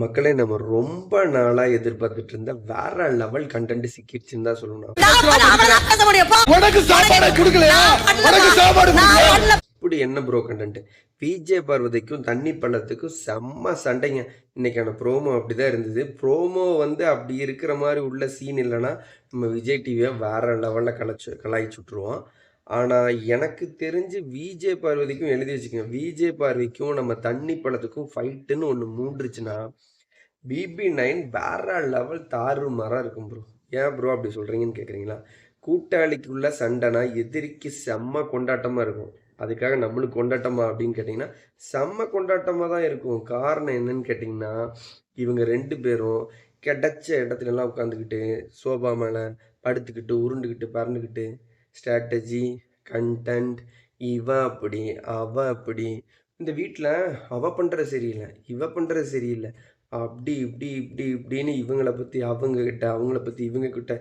மக்களே நம்ம ரொம்ப நாளா எதிர்பார்த்துட்டு இருந்த வேற லெவல் கண்டென்ட் சிக்கிடுச்சுன்னு தான் சொல்லணும். உனக்கு சாப்பாடு கொடுக்கலையா? உனக்கு சாப்பாடு கொடுக்கலையா? இப்படி என்ன ப்ரோ கண்டென்ட் விஜே பார்வதிக்கும் தண்ணி பள்ளத்துக்கும் செம்ம சண்டைங்க. இன்னைக்கான ப்ரோமோ அப்படிதான் இருந்தது. ப்ரோமோ வந்து அப்படி இருக்கிற மாதிரி உள்ள சீன் இல்லைன்னா நம்ம விஜய் டிவியை வேற லெவலில் கலைச்சு கலாய்ச்சி விட்ருவோம் ஆனால் எனக்கு தெரிஞ்சு விஜே பார்வதிக்கும் எழுதி வச்சுக்கோங்க. விஜே பார்வதிக்கும் நம்ம தண்ணி பழத்துக்கும் ஃபைட்டுன்னு ஒன்று மூண்டுருச்சுன்னா பிபி நைன் வேற லெவல் தாறு மரம் இருக்கும் ப்ரோ ஏன் ப்ரோ அப்படி சொல்கிறீங்கன்னு கேட்குறீங்களா கூட்டாளிக்குள்ள சண்டைனா எதிரிக்கு செம்ம கொண்டாட்டமாக இருக்கும். அதுக்காக நம்மளுக்கு கொண்டாட்டமா அப்படின்னு கேட்டிங்கன்னா செம்ம கொண்டாட்டமாக தான் இருக்கும். காரணம் என்னன்னு கேட்டிங்கன்னா இவங்க ரெண்டு பேரும் கிடைச்ச இடத்துலலாம் உட்காந்துக்கிட்டு சோபா மேலே படுத்துக்கிட்டு உருண்டுக்கிட்டு பறந்துக்கிட்டு ஸ்ட்ராட்டஜி கண்டென்ட் இவ அப்படி அவ அப்படி. இந்த வீட்டில் அவ பண்ணுறது சரியில்லை இவ பண்ணுறது சரியில்லை. அப்படி இப்படி இப்படி இப்படின்னு இவங்கள பற்றி அவங்க கிட்ட அவங்கள பற்றி இவங்க கிட்ட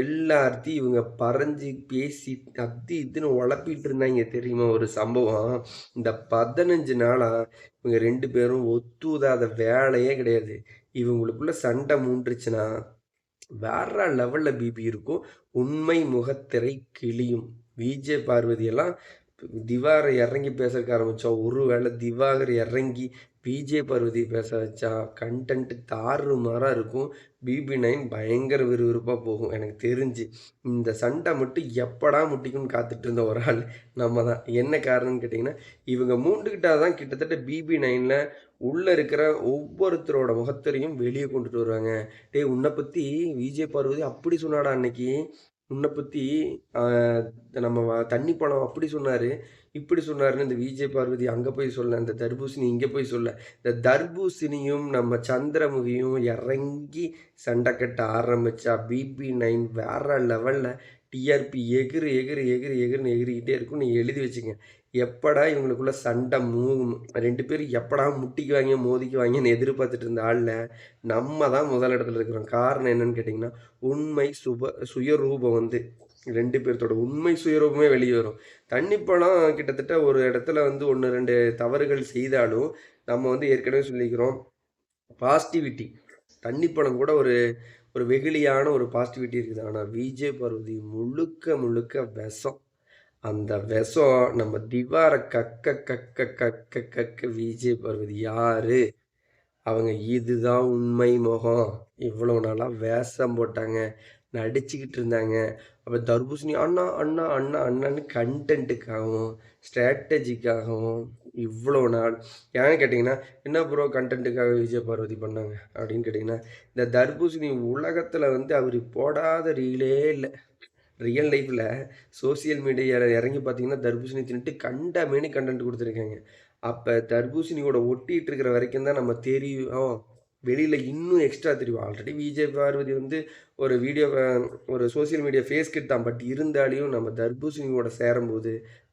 எல்லாத்தையும் இவங்க பறஞ்சு பேசி அது இதுன்னு உழப்பிட்டு இருந்தாங்க தெரியுமா ஒரு சம்பவம்? இந்த பதினஞ்சு நாளாக இவங்க ரெண்டு பேரும் ஒத்துதாத வேலையே கிடையாது. இவங்களுக்குள்ள சண்டை மூன்றுச்சுன்னா வேற லெவலில் பிபி இருக்கும் உண்மை முகத்திரை கிளியும் விஜே பார்வதியெல்லாம் திவாகர் இறங்கி பேசுறதுக்கு ஆரம்பித்தோம் ஒரு வேளை திவாகர் இறங்கி பிஜே பார்வதி பேச வச்சா கண்டென்ட் தாறு மாறாக இருக்கும். பிபி நைன் பயங்கர விறுவிறுப்பாக போகும். எனக்கு தெரிஞ்சு. இந்த சண்டை மட்டும் எப்படா முட்டிக்கும்னு காத்துட்டு இருந்த ஒரு ஆள் நம்ம தான் என்ன காரணம்னு கேட்டிங்கன்னா இவங்க மூண்டுக்கிட்டா தான் கிட்டத்தட்ட பிபி நைனில் உள்ளே இருக்கிற ஒவ்வொருத்தரோட முகத்தரையும் வெளியே கொண்டுட்டு வருவாங்க. டேய் உன்னை பற்றி விஜய் பார்வதி அப்படி சொன்னாடா அன்னைக்கு. உன்னை பற்றி நம்ம தண்ணி பழம் அப்படி சொன்னார் இப்படி சொன்னாருன்னு இந்த விஜய் பார்வதி அங்கே போய் சொல்ல இந்த தர்பூசணி இங்கே போய் சொல்ல. இந்த தர்பூசணியும் நம்ம சந்திரமுகியும் இறங்கி சண்டை கட்ட ஆரம்பித்தா பிபி நைன் வேற லெவலில் டிஆர்பி எகிறு எகிறு எகிறு எகிறுன்னு எகிரிக்கிட்டே இருக்கும் நீங்கள் எழுதி வச்சுங்க எப்படா இவங்களுக்குள்ள சண்டை மூ ரெண்டு பேரும் எப்படா முட்டிக்குவாங்க மோதிக்குவாங்கன்னு எதிர்பார்த்துட்டு இருந்த ஆளில் நம்ம தான் முதல் இடத்துல இருக்கிறோம். காரணம் என்னன்னு கேட்டிங்கன்னா உண்மை சுப சுயரூபம் வந்து ரெண்டு பேர்த்தோட உண்மை சுயரூபமே வெளியே வரும். தண்ணி பழம் கிட்டத்தட்ட ஒரு இடத்துல வந்து ஒன்று ரெண்டு தவறுகள் செய்தாலும் நம்ம வந்து ஏற்கனவே சொல்லிக்கிறோம் பாசிட்டிவிட்டி தண்ணி பழம் கூட ஒரு ஒரு வெகுளியான ஒரு பாசிட்டிவிட்டி இருக்குது. ஆனால் விஜய் பருவதி முழுக்க முழுக்க விஷம். அந்த விஷம் நம்ம திவார கக்க கக்க கக்க கக்க விஜய் பார்வதி யாரு? அவங்க இதுதான் உண்மை முகம். இவ்வளோ நாளாக வேஷம் போட்டாங்க நடிச்சுக்கிட்டு இருந்தாங்க. அப்போ தர்பூசணி அண்ணா அண்ணா அண்ணா அண்ணான்னு கண்டென்ட்டுக்காகவும் ஸ்ட்ராட்டஜிக்காகவும் இவ்வளோ நாள் ஏன்னு கேட்டிங்கன்னா என்ன ப்ரோ கண்டென்ட்டுக்காக விஜய் பார்வதி பண்ணாங்க? அப்படின்னு கேட்டிங்கன்னா இந்த தர்பூசணி உலகத்தில் வந்து அவர் போடாத ரீலே இல்லை. ரியல் லைஃப்பில் சோசியல் மீடியாவில் இறங்கி பார்த்தீங்கன்னா தர்பூசணி தின்னுட்டு கண்டமேனி கண்டென்ட் கொடுத்துருக்காங்க. அப்போ தர்பூசணியோட ஒட்டிகிட்டு இருக்கிற வரைக்கும் தான் நம்ம தெரியும். வெளியில் இன்னும் எக்ஸ்ட்ரா தெரியும். ஆல்ரெடி விஜய் பார்வதி வந்து ஒரு வீடியோ ஒரு சோஷியல் மீடியா ஃபேஸ் கிட் தான். பட் இருந்தாலையும் நம்ம தர்பூசணியோட சேரும்போது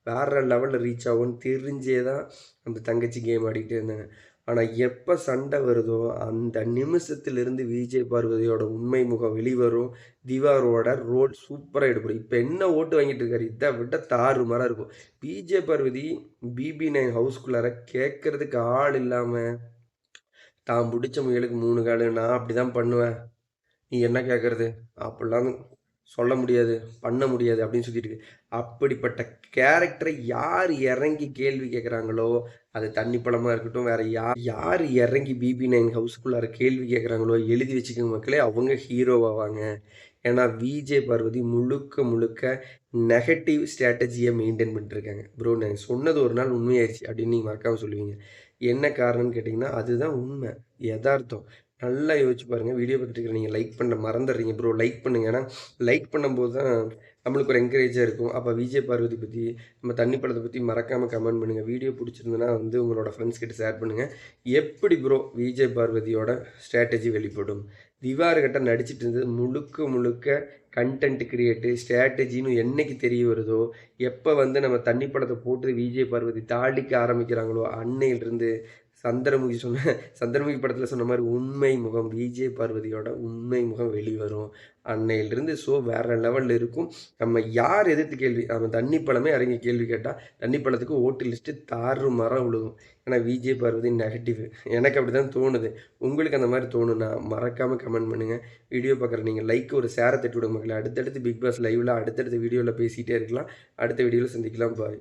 வேற லெவலில் ரீச் ஆகும்னு தெரிஞ்சே தான் அந்த தங்கச்சி கேம் ஆடிக்கிட்டே இருந்தாங்க. ஆனால் எப்போ சண்டை வருதோ அந்த நிமிஷத்திலிருந்து விஜய் பார்வதியோட உண்மை முகம் வெளிவரும். திவாரோட ரோல் சூப்பராக எடுப்படும். இப்போ என்ன ஓட்டு வாங்கிட்டு இருக்காரு இதை விட தாறு மரம் இருக்கும். விஜய் பார்வதி பிபி நைன் ஹவுஸ்குள்ளார கேட்கறதுக்கு ஆள் இல்லாமல் தான் பிடிச்ச முயலுக்கு மூணு காலு நான் அப்படி தான் பண்ணுவேன். நீ என்ன கேட்குறது அப்படிலாம் சொல்ல முடியாது பண்ண முடியாது அப்படின்னு சொல்லிட்டு இருக்கு. அப்படிப்பட்ட கேரக்டரை யார் இறங்கி கேள்வி கேட்குறாங்களோ அது தண்ணி பழமாக இருக்கட்டும் வேற யார் யார் இறங்கி பிபி நைன் ஹவுஸ்க்குள்ளார கேள்வி கேட்குறாங்களோ எழுதி வச்சுக்க மக்களே அவங்க ஹீரோவாவாங்க ஏன்னா விஜே பார்வதி முழுக்க முழுக்க நெகட்டிவ் ஸ்ட்ராட்டஜியை மெயின்டைன் பண்ணிட்டுருக்காங்க. ப்ரோ நான் சொன்னது ஒரு நாள் உண்மையாயிருச்சு அப்படின்னு நீங்கள் மறக்காமல் சொல்லுவீங்க. என்ன காரணம்னு கேட்டிங்கன்னா அதுதான் உண்மை. யதார்த்தம். நல்லா யோசிச்சு பாருங்கள் வீடியோ பார்த்துட்டு இருக்கிற நீங்கள் லைக் பண்ண மறந்துடுறீங்க ப்ரோ லைக் பண்ணுங்க. ஏன்னா லைக் பண்ணும்போது தான் நம்மளுக்கு ஒரு என்கரேஜாக இருக்கும். அப்போ விஜய் பார்வதி பற்றி நம்ம தண்ணி படத்தை பற்றி மறக்காமல் கமெண்ட் பண்ணுங்கள் வீடியோ பிடிச்சிருந்ததுன்னா வந்து உங்களோட ஃப்ரெண்ட்ஸ் கிட்ட ஷேர் பண்ணுங்கள் எப்படி ப்ரோ விஜய் பார்வதியோட ஸ்ட்ராட்டஜி வெளிப்படும்? திவார்கிட்ட நடிச்சிட்டு இருந்தது முழுக்க முழுக்க கண்டென்ட் கிரியேட்டு ஸ்ட்ராட்டஜின்னு என்னைக்கு தெரிய வருதோ எப்போ வந்து நம்ம தண்ணி படத்தை போட்டு விஜய் பார்வதி தாளிக்க ஆரம்பிக்கிறாங்களோ அன்னையிலிருந்து சந்திரமுகி சொன்ன சந்திரமுகி படத்தில் சொன்ன மாதிரி உண்மை முகம் விஜய் பார்வதியோட உண்மை முகம் வெளிவரும். அன்னையிலிருந்து ஸோ வேறு லெவலில் இருக்கும். நம்ம யார் எதிர்த்து கேள்வி நம்ம தண்ணி பழமே இறங்கி கேள்வி கேட்டால் தண்ணி பழத்துக்கு ஓட்டு லிஸ்ட்டு தாறு மரம் விழுகும் ஏன்னா விஜய் பார்வதி நெகட்டிவ் எனக்கு அப்படி தான் தோணுது. உங்களுக்கு அந்த மாதிரி தோணுன்னா மறக்காமல் கமெண்ட் பண்ணுங்கள் வீடியோ பார்க்குற நீங்கள் லைக் ஒரு சேரை தட்டி விடுங்க மக்களே. அடுத்தடுத்து பிக் பாஸ் லைவில் அடுத்தடுத்த வீடியோவில் பேசிகிட்டே இருக்கலாம். அடுத்த வீடியோவில் சந்திக்கலாம். பாய்